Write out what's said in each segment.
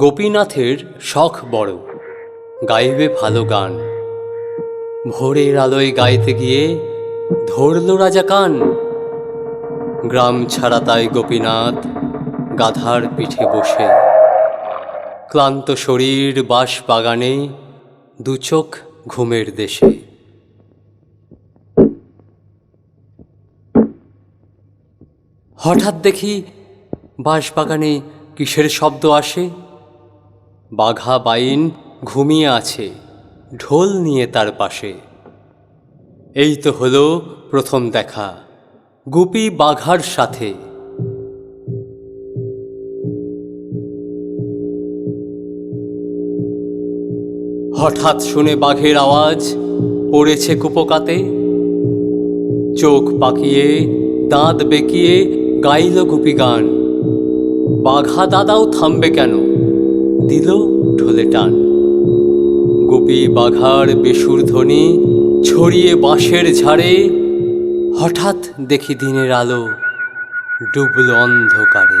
গোপীনাথের শখ বড়। গাইবে ভালো গান। ভোরের আলোয় গাইতে গিয়ে ধরল রাজা কান। গ্রাম ছাড়া তাই গোপীনাথ গাধার পিঠে বসে। ক্লান্ত শরীর, বাঁশ বাগানে, দু চোখ ঘুমের দেশে। হঠাৎ দেখি বাঁশবাগানে কিসের শব্দ আসে? বাঘা বাইন ঘুমিয়ে আছে, ঢোল নিয়ে তার পাশে। এই তো হলো প্রথম দেখা, গুপি বাঘার সাথে। হঠাৎ শুনে বাঘের আওয়াজ, পড়েছে কুপোকাতে। চোখ পাকিয়ে, দাঁত বেঁকিয়ে গাইল গুপি গান। বাঘা দাদাও থামবে কেন? দিল ঢোলে টান। গুপি বাঘার বেসুর ধ্বনি ছড়িয়ে বাঁশের ঝাড়ে হঠাৎ দেখি দিনের আলো ডুবল অন্ধকারে।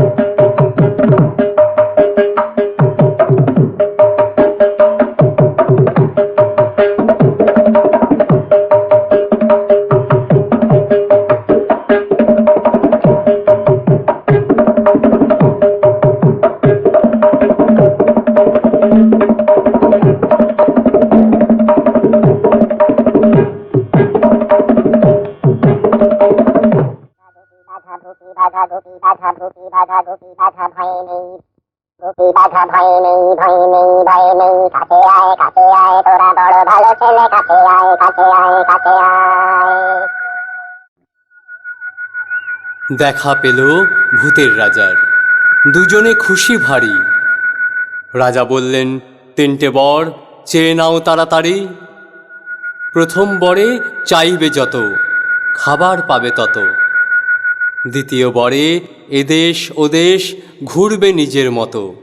বাধা ভয় নেই ভয় নেই ভয় নেই কাছে আয় কাছে আয় তোরা বড় ভালো ছেলে কাছে আয় কাছে আয় কাছে আয় দেখা পেল ভূতের রাজার। দুজনে খুশি ভারী। রাজা বললেন, তিনটে বর, চেয়ে নাও তাড়াতাড়ি। প্রথম বরে চাইবে যত, খাবার পাবে তত। দ্বিতীয় বরে এদেশ ওদেশ ঘুরবে নিজের মতো।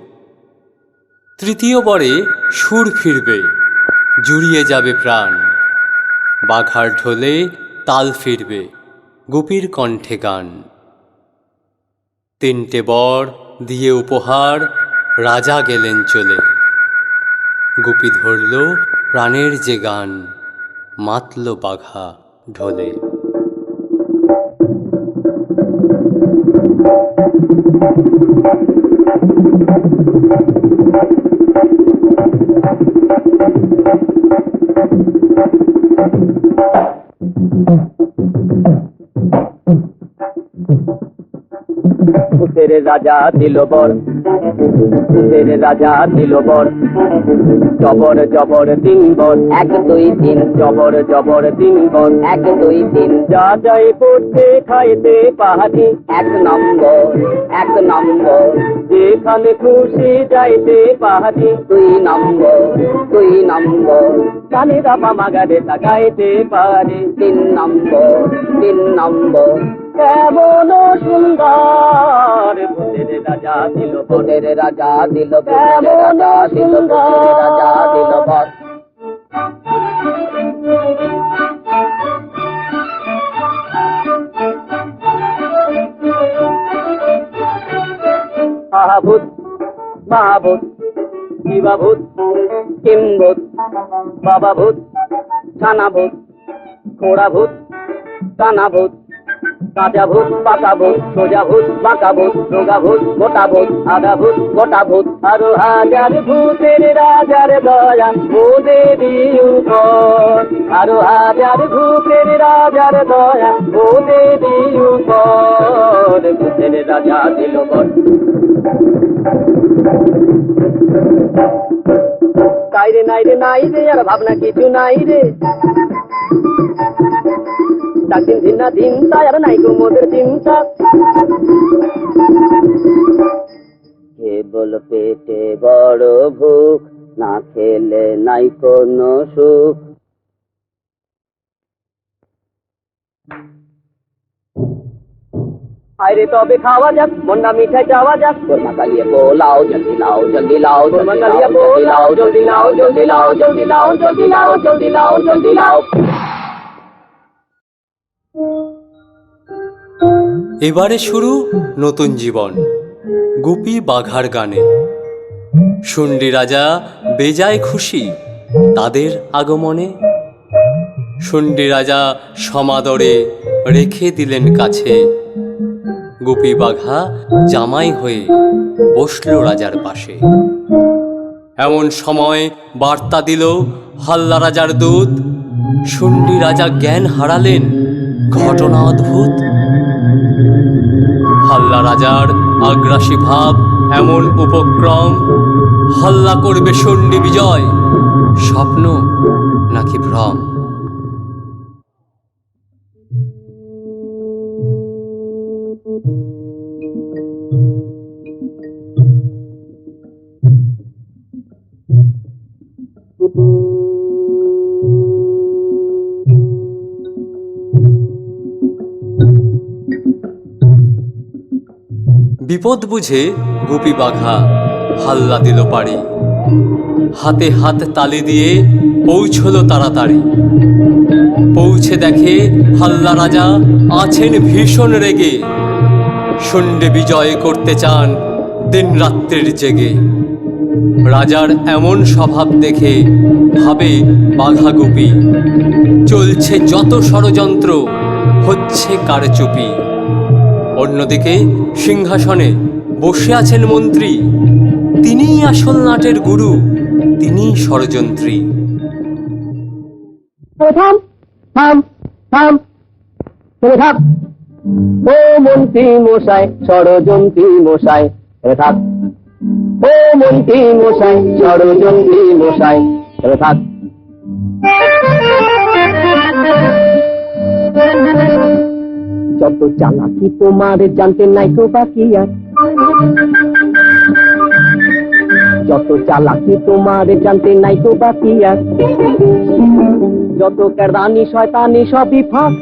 তৃতীয় বরে সুর ফিরবে, জুড়িয়ে যাবে প্রাণ। বাঘার ঢোলে তাল ফিরবে, গুপির কণ্ঠে গান। তিনটে বর দিয়ে উপহার, রাজা গেলেন চলে। গুপি ধরল প্রাণের যে গান, মাতল বাঘা ঢোলে। রাজা দিল বর। ভূতের রাজা দিল বর। জবর জবর তিন বর। এক দুই তিন। জবর জবর তিন বর। এক দুই তিন। যা যাই পড়তে খাইতে পাহাড়ি। এক নম্বর এক নম্বর। যেখানে খুশি যাইতে পাহাড়ি। দুই নম্বর দুই নম্বর। কানে দাপা মাগারে তাকাইতে পারে। তিন নম্বর তিন নম্বর। কেমন সুন্দর। ভূতের রাজা দিল ভূতের রাজা দিল কেমন সুন্দর। রাজা দিল আহাভূত মহাভূত শিবাভূত কিম্ভূত বাবাভূত ছানাভূত কানাভূত কাঁচাভূত পাকাভূত সোজাভূত বাঁকাভূত রোগাভূত মোটাভূত আধাভূত গোটাভূত আরও হাজার ভূতের রাজার দয়া ভূতে দিউপর আরও হাজার ভূতের রাজার দয়া ভূতে দিউপর ভূতের রাজা দিল নাই রে নাই রে নাই রে, আর ভাবনা কিছু নাই রে। ডাক দিন দিন না দিন তাই আর নাই গো মোদের চিন্তা। কেবল পেটে বড় ভুক না খেলে নাই কোনো সুখ। আরে তবে খাওয়া যাক মন্ডা মিঠাই চাওয়া যাক। কোরমা কালিয়ে পোলাও জলদি লাও জলদি লাও কোরমা কালিয়ে পোলাও জলদি লাও জলদি লাও জলদি লাও জলদি লাও জলদি লাও জলদি লাও এবারে শুরু নতুন জীবন। গুপি বাঘার গানে। শুন্ডি রাজা বেজায় খুশি তাদের আগমনে। শুন্ডি রাজা সমাদরে রেখে দিলেন কাছে। গুপি বাঘা জামাই হয়ে বসল রাজার পাশে। এমন সময় বার্তা দিল হাল্লা রাজার দূত। শুন্ডি রাজা জ্ঞান হারালেন। ঘটনা অদ্ভুত। হাল্লা রাজার আগ্রাসী ভাব এমন উপক্রম হাল্লা করবে সন্ডি বিজয় স্বপ্ন নাকি ভ্রম? বিপদ বুঝে গুপি বাঘা হাল্লা দিল পারি হাতে হাত তালি দিয়ে পৌঁছলো তাড়াতাড়ি। পৌঁছে দেখে হাল্লা রাজা আছেন ভীষণ রেগে। শুন্ডে বিজয় করতে চান দিন রাত্রির জেগে। রাজার এমন স্বভাব দেখে ভাবে বাঘা গুপি, চলছে যত ষড়যন্ত্র, হচ্ছে কারচুপি। অন্যদিকে সিংহাসনে বসে আছেন মন্ত্রী। তিনিই আসল নাটের গুরু, তিনিই ষড়যন্ত্রী। ও মন্ত্রী মশাই, ষড়যন্ত্রী মশাই থাক ও মন্ত্রী মশাই, ষড়যন্ত্রী মশাই থাক যত চালাকি তোমার জানতে নাই তো বাকি আর? যত চালাকি তোমার জানতে নাই তো বাকি আর? যত কেরানি শয়তানি সবই ফাঁক।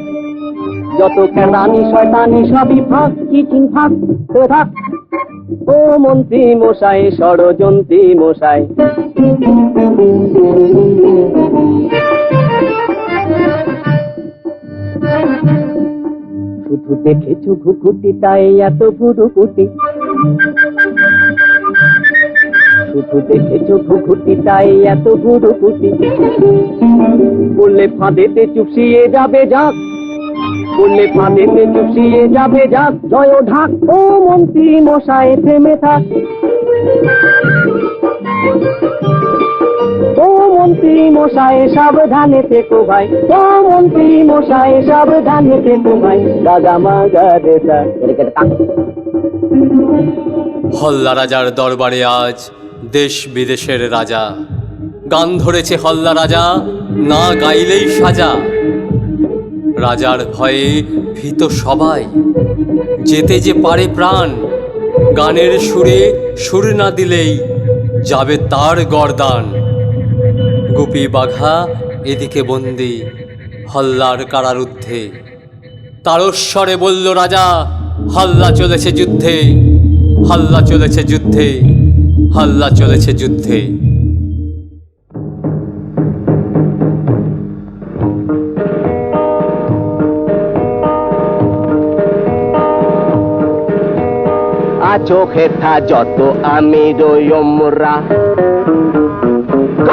যত কেরানি শয়তানি সবই ফাঁক। কি চিন ফাঁক? তো থাক। ও মন্ত্রী মশাই, ষড়যন্ত্রী মশাই। শুধু দেখেছ ঘুঘুটি, তাই এত ভুরুকুটি শুধু দেখেছ ঘুঘুটি, তাই এত ভুরুকুটি বললে ফাঁদেতে চুপসিয়ে যাবে যাক, বললে ফাঁদেতে চুপসিয়ে যাবে যাক, জয় ঢাক, ও মন্ত্রী মশাই, থেমে থাক। মন্ত্রী মশাই, সাবধানে থেকো ভাই। ও মন্ত্রী মশাই, সাবধানে থেকো ভাই। দাদা মাগা দেতা হল্লা রাজার দরবারে আজ দেশ বিদেশের রাজা। গান ধরেছে হল্লা রাজা, না গাইলেই সাজা। রাজার ভয়ে ভীত সবাই। যেতে যে পারে প্রাণ, গানের সুরে সুর না দিলেই যাবে তার গরদান। গুপি বাঘা, এদিকে বন্দি, হল্লার কারারুদ্ধে। তারস্বরে বলল, রাজা, হাল্লা চলেছে যুদ্ধে, হাল্লা চলেছে যুদ্ধে, হাল্লা চলেছে যুদ্ধে। আছো হেথা যত আমি রয়মরা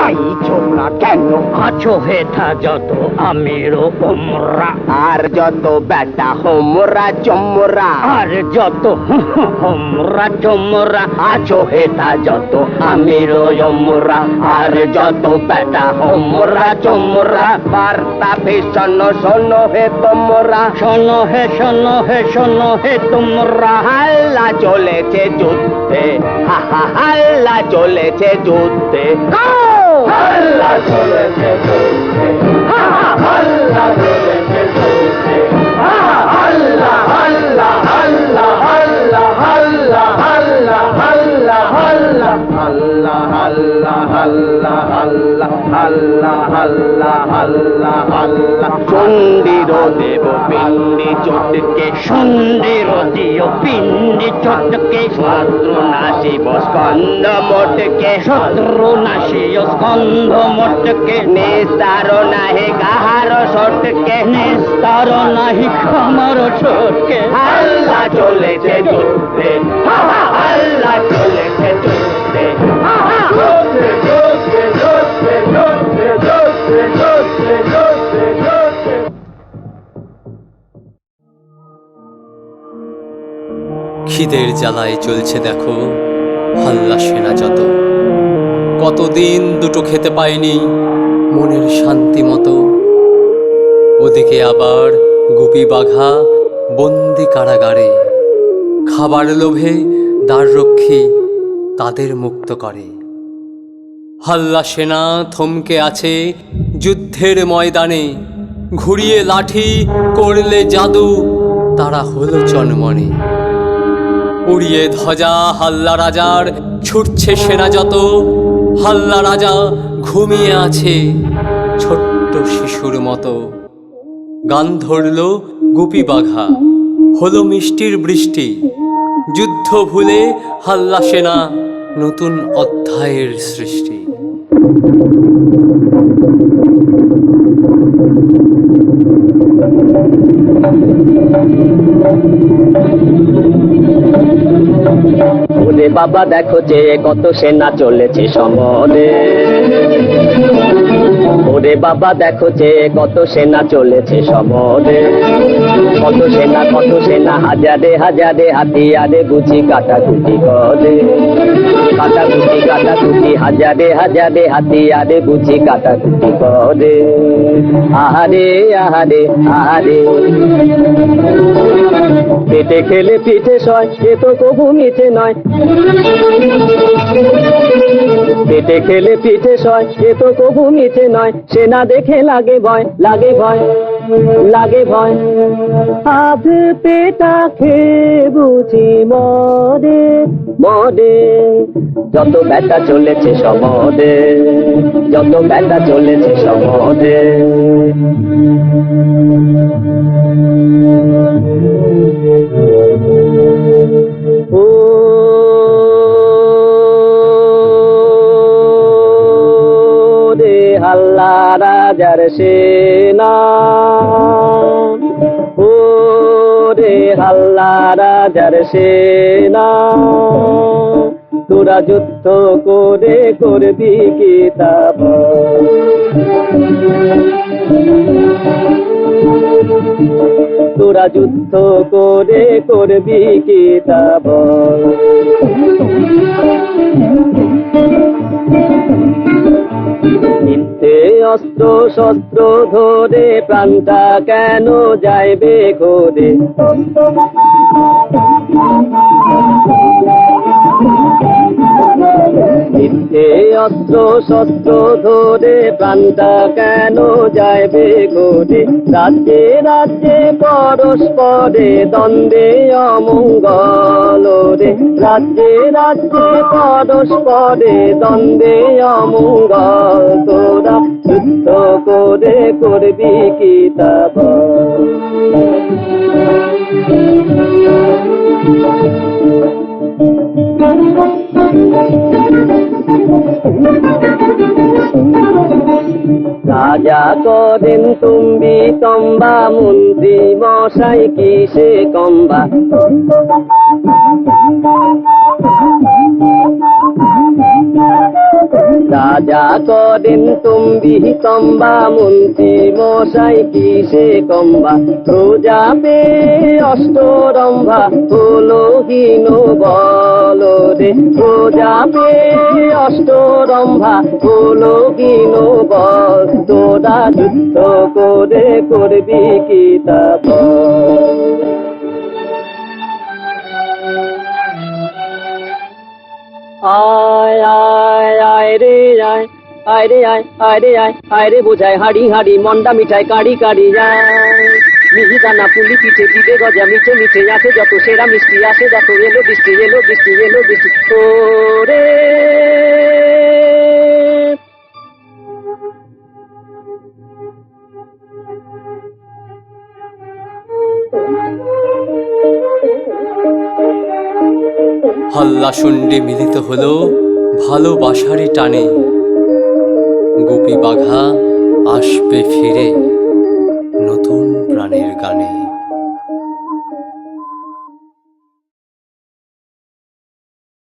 গাইছো না কেন আছো? হেথা যত আমির ওমরা আর যত বেটা হোমরা চমরা। আর যত হোমরা চমরা। আছো হেথা যত আমির ওমরা আর যত বেটা হোমরা চমরা। বার্তা ভীষণ শোনো হে তোমরা। শোনো হে শোনো হে শোনো হে তোমরা। হাল্লা চলেছে যুদ্ধে। হা হা হাল্লা চলেছে যুদ্ধে। Jesús! ¡Hala, Jesús! ¡Hala, Jesús! হাল্লা হাল্লা হাল্লা হাল্লা হাল্লা হাল্লা চণ্ডীর দেব পিণ্ডি চটকে সন্ধির দিও পিণ্ডি চটকে শত্রু নাশিব স্কন্দ মোটকে শত্রু নাশিও স্কন্ধ মটকে নিস্তার নাহে কাহার সটকে নিস্তার নাহি খামার ছোটকে হাল্লা চলেছে যুদ্ধে। হা হা চলেছে যুদ্ধে। খিদের জ্বালায় চলছে দেখো হাল্লা সেনা যত। কতদিন দুটো খেতে পায়নি মনের শান্তি মতো। ওদিকে আবার গুপি বাঘা বন্দি কারাগারে। খাবার লোভে দ্বাররক্ষী তাদের মুক্ত করে। হাল্লা সেনা থমকে আছে যুদ্ধের ময়দানে। ঘুরিয়ে লাঠি করলে জাদু, তারা হলো চনমনে। উড়িয়ে ধ্বজা হাল্লা রাজার, ছুটছে সেনা যত। হাল্লা রাজা ঘুমিয়ে আছে ছোট্ট শিশুর মতো। গান ধরল গুপি বাঘা, হলো মিষ্টির বৃষ্টি। যুদ্ধ ভুলে হাল্লা সেনা নতুন অধ্যায়ের সৃষ্টি। ওরে বাবা, দেখো যে কত সেনা চলেছে সমরে ওরে বাবা, দেখো যে কত সেনা চলেছে সমরে কত সেনা কত সেনা, হাজারে হাজারে হাতিয়ারে বুঝি কাটাকুটি করে। কাটাকুটি কাটাকুটি, হাজারে হাজারে হাতিয়ারে বুঝি কাটাকুটি করে। আহারে আহারে আহারে। পেটে খেলে পিঠে সয়, এ তো কবু মিঠে নয়। পেটে খেলে পিঠে সয়, এ তো কবু মিঠে নয়। সেনা দেখে লাগে ভয় লাগে ভয়। লাগে ভয়। আধ পেটা খেয়ে বুঝি মদে মদে। যত ব্যথা চলেছে সমদে যত ব্যথা চলেছে সমদে হাল্লা রাজার সেনা। ও রে হাল্লা রাজার সেনা। তোরা যুদ্ধ করে করবি কি তা তোরা যুদ্ধ করে করবি কি তা বল? নিত্যে অস্ত্র শস্ত্র ধরে প্রাণটা কেন যাইবে ঘোরে নিত্যে অস্ত্র শস্ত্র ধরে প্রাণটা কেন যাইবে ঘোরে রাজ্যে রাজ্যে পরস্পরে দ্বন্দ্বে অমঙ্গল রে। রাজ্যে রাজ্যে পরস্পরে দ্বন্দ্বে অমঙ্গল তোরা যুদ্ধ করে করবি কি তা রাজা করেন তুমি তম্বা, মন্ত্রী মশাই কিসে কম্বা? রাজা করেন তুমি তম্বা, মন্ত্রী মশাই কিসে কম্বা? প্রজা পে অষ্টরম্ভা, হলো হীন বল রে পে অষ্টরম্ভা হলো হীন বল, তোরা যুদ্ধ করে করবি কি আয় আয় আয় রে, আয় আয় রে, আয় আয় রে, আয় আয় রে, বোঝায় হাড়ি হাড়ি, মন্ডা মিঠাই, কাড়ি কাড়ি যায় মিহি দানা পুলি পিঠে দিবে গজা, মিঠে মিঠে আছে যত সেরা, মিষ্টি আসে যত এলো বৃষ্টি এলো বৃষ্টি এলো বৃষ্টি। ও রে হল্লা শুন্ডে মিলিত হলো ভালোবাসারই টানে। গোপী বাঘা আসবে ফিরে। নতুন প্রাণের গানে